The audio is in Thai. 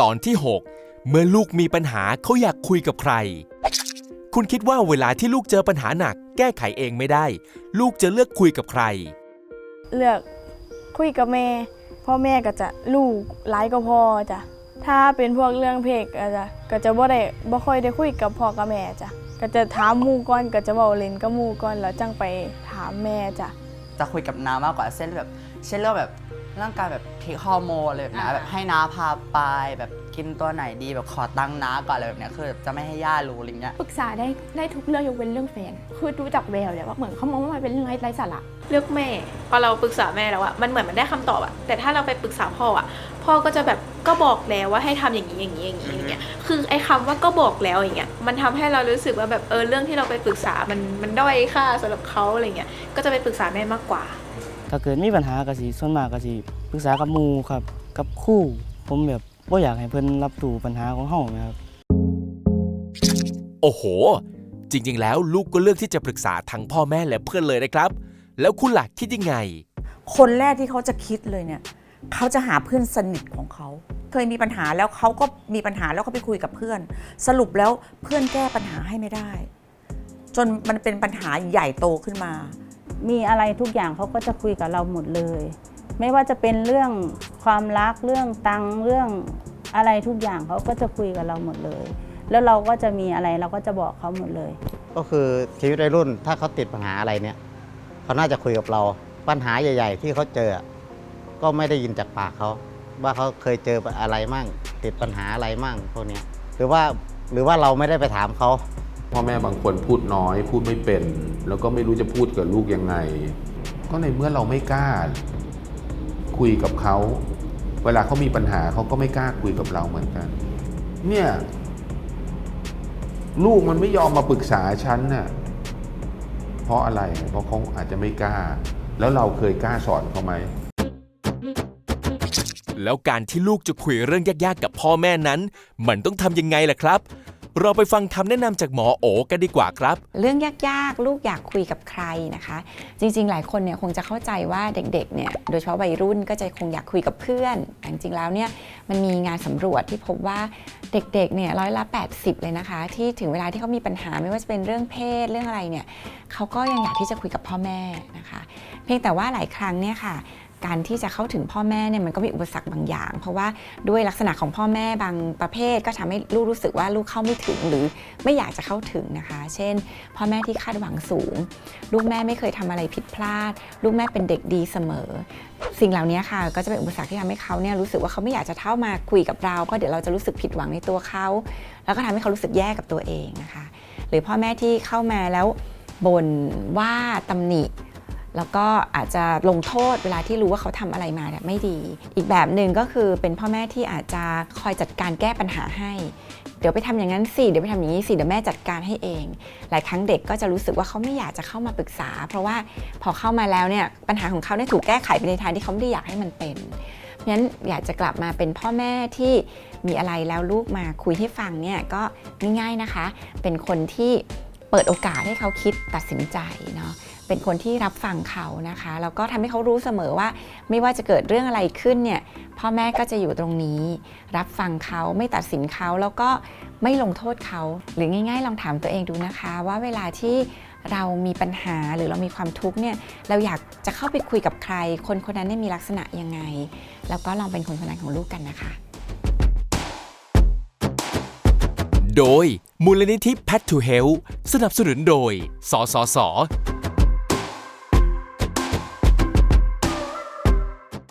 ตอนที่ 6 เมื่อลูกมีปัญหาเขาอยากคุยกับใคร คุณคิดว่าเวลาที่ลูกเจอปัญหาหนัก แก้ไขเองไม่ได้ ลูกจะเลือกคุยกับใคร เลือกคุยกับแม่พ่อแม่ก็จะลูกหลายก็พอจ้ะถ้าเป็นพวกเรื่องเพลงก็จะก็จะบ่ได้บ่ค่อยได้คุยกับพ่อกับแม่จ้ะก็จะถามหมู่ก่อนก็จะเว้าเล่นกับหมู่ก่อนแล้วจังไปถามแม่จ้ะจะคุยกับน้ามากกว่าเช่นแบบ เช่นเรื่องแบบ ร่างกายแบบเทคฮอร์โมนอะไรแบบนี้อ่า แบบให้น้าพาไปแบบกินตัวไหนดีแบบขอตังค์น้าก่อนอะไรแบบเนี้ยคือจะไม่ให้ย่ารู้อะไรเงี้ย ปรึกษาได้ได้ทุกเรื่องยกเว้นเรื่องแฟน คือดูจากแววเลยว่าเหมือนเขามองว่ามันเป็นเรื่องไร้ไร้สาระ เลือกแม่ พอเราปรึกษาแม่แล้วอะมันเหมือนมันได้คำตอบอะแต่ถ้าเราไปปรึกษาพ่ออะพ่อก็จะแบบก็บอกแล้วว่าให้ทำอย่างนี้อย่างนี้อย่างนี้อย่างเงี้ยคือไอ้คำว่าก็บอกแล้วอย่างเงี้ยมันทำให้เรารู้สึกว่าแบบเออเรื่องที่เราไปปรึกษามันมันด้อยค่าสำหรับเขาอะไรเงี้ยก็จะไปปรึกษาแม่มากกว่า ถ้าเกิดมีปัญหาก็สิส่วนมากก็สิปรึกษากับหมู่ครับ กับครู่ ผมแบบบ่อยากให้เพิ่นรับรู้ปัญหาของเฮานะครับ โอ้โห จริง ๆ แล้วลูกก็เลือกที่จะปรึกษาทั้งพ่อแม่และเพื่อนเลยนะครับ แล้วคุณหลักคิดยังไง คนแรกที่เขาจะคิดเลยเนี่ย เขาจะหาเพื่อนสนิทของเขา เคยมีปัญหาแล้วเขาก็มีปัญหาแล้วก็ไปคุยกับเพื่อน สรุปแล้วเพื่อนแก้ปัญหาให้ไม่ได้ จนมันเป็นปัญหาใหญ่โตขึ้นมา มีอะไรทุกอย่างเขาก็จะคุยกับเราหมดเลย ไม่ว่าจะเป็นเรื่องความรักเรื่องตังเรื่องอะไรทุกอย่างเขาก็จะคุยกับเราหมดเลย แล้วเราก็จะมีอะไรเราก็จะบอกเขาหมดเลย ก็คือชีวิตวัยรุ่นถ้าเขาติดปัญหาอะไรเนี่ยเขาน่าจะคุยกับเรา ปัญหาใหญ่ ๆ ที่เขาเจอ ก็ไม่ได้ยินจากปากเขาว่าเขาเคยเจออะไรมั่ง ติดปัญหาอะไรมั่งพวกนี้หรือว่าหรือว่าเราไม่ได้ไปถามเขา พ่อแม่บางคนพูดน้อย พูดไม่เป็น แล้วก็ไม่รู้จะพูดกับลูกยังไง ก็ในเมื่อเราไม่กล้า คุยกับเขา เวลาเขามีปัญหาเขาก็ไม่กล้าคุยกับเราเหมือนกัน เนี่ยลูกมันไม่ยอมมาปรึกษาฉันน่ะ เพราะอะไร เพราะเขาอาจจะไม่กล้า แล้วเราเคยกล้าสอนเขาไหม แล้วการที่ลูกจะคุยเรื่องยากๆกับพ่อแม่นั้น มันต้องทำยังไงล่ะครับ เราไปฟังคำแนะนำจากหมอโอกันดีกว่าครับ เรื่องยากๆ ลูกอยากคุยกับใครนะคะ จริงๆ หลายคนเนี่ยคงจะเข้าใจว่าเด็กๆ เนี่ย โดยเฉพาะวัยรุ่นก็จะคงอยากคุยกับเพื่อนแต่จริงๆ แล้วเนี่ยมันมีงานสำรวจที่พบว่าเด็กๆ เนี่ยร้อยละ 80 เลยนะคะ ที่ถึงเวลาที่เขามีปัญหาไม่ว่าจะเป็นเรื่องเพศเรื่องอะไรเนี่ยเขาก็ยังอยากที่จะคุยกับพ่อแม่นะคะ เพียงแต่ว่าหลายครั้งเนี่ยค่ะ การที่จะเข้าถึงพ่อแม่เนี่ยมันก็มีอุปสรรคบางอย่าง เพราะว่าด้วยลักษณะของพ่อแม่บางประเภท ก็ทำให้ลูกรู้สึกว่าลูกเข้าไม่ถึงหรือไม่อยากจะเข้าถึงนะคะ เช่น พ่อแม่ที่คาดหวังสูง ลูกแม่ไม่เคยทำอะไรผิดพลาด ลูกแม่เป็นเด็กดีเสมอ สิ่งเหล่านี้ค่ะ ก็จะเป็นอุปสรรคที่ทำให้เขาเนี่ยรู้สึกว่าเขาไม่อยากจะเข้ามาคุยกับเราเพราะเดี๋ยวเราจะรู้สึกผิดหวังในตัวเขาแล้วก็ทำให้เขารู้สึกแย่กับตัวเองนะคะ หรือพ่อแม่ที่เข้ามาแล้วบ่นว่าตำหนิ แล้วก็อาจจะลงโทษเวลาที่รู้ว่าเขาทำอะไรมาเนี่ยไม่ดี อีกแบบหนึ่งก็คือเป็นพ่อแม่ที่อาจจะคอยจัดการแก้ปัญหาให้ เดี๋ยวไปทำอย่างนั้นสิ เดี๋ยวไปทำอย่างนี้สิ เดี๋ยวแม่จัดการให้เอง หลายครั้งเด็กก็จะรู้สึกว่าเขาไม่อยากจะเข้ามาปรึกษา เพราะว่าพอเข้ามาแล้วเนี่ยปัญหาของเขาเนี่ยถูกแก้ไขไปในทางที่เขาไม่ได้อยากให้มันเป็นเพราะฉะนั้นอยากจะกลับมาเป็นพ่อแม่ที่มีอะไรแล้วลูกมาคุยให้ฟังเนี่ยก็ง่ายๆนะคะ เป็นคนที่ เปิดโอกาสให้เขาคิดตัดสินใจเนาะเป็นคนที่รับฟังเขานะคะแล้วก็ทำให้เขารู้เสมอว่า ไม่ว่าจะเกิดเรื่องอะไรขึ้นเนี่ยพ่อแม่ก็จะอยู่ตรงนี้ รับฟังเขาไม่ตัดสินเขาแล้วก็ไม่ลงโทษเขา หรือง่าย ๆ ลองถามตัวเองดูนะคะ ว่าเวลาที่เรามีปัญหาหรือเรามีความทุกข์เนี่ยเราอยากจะเข้าไปคุยกับใคร คนคนนั้นเนี่ยมีลักษณะยังไง แล้วก็ลองเป็นคนคนนั้นของลูกกันนะคะ โดยมูลนิธิ Pet to Health สนับสนุนโดย สสส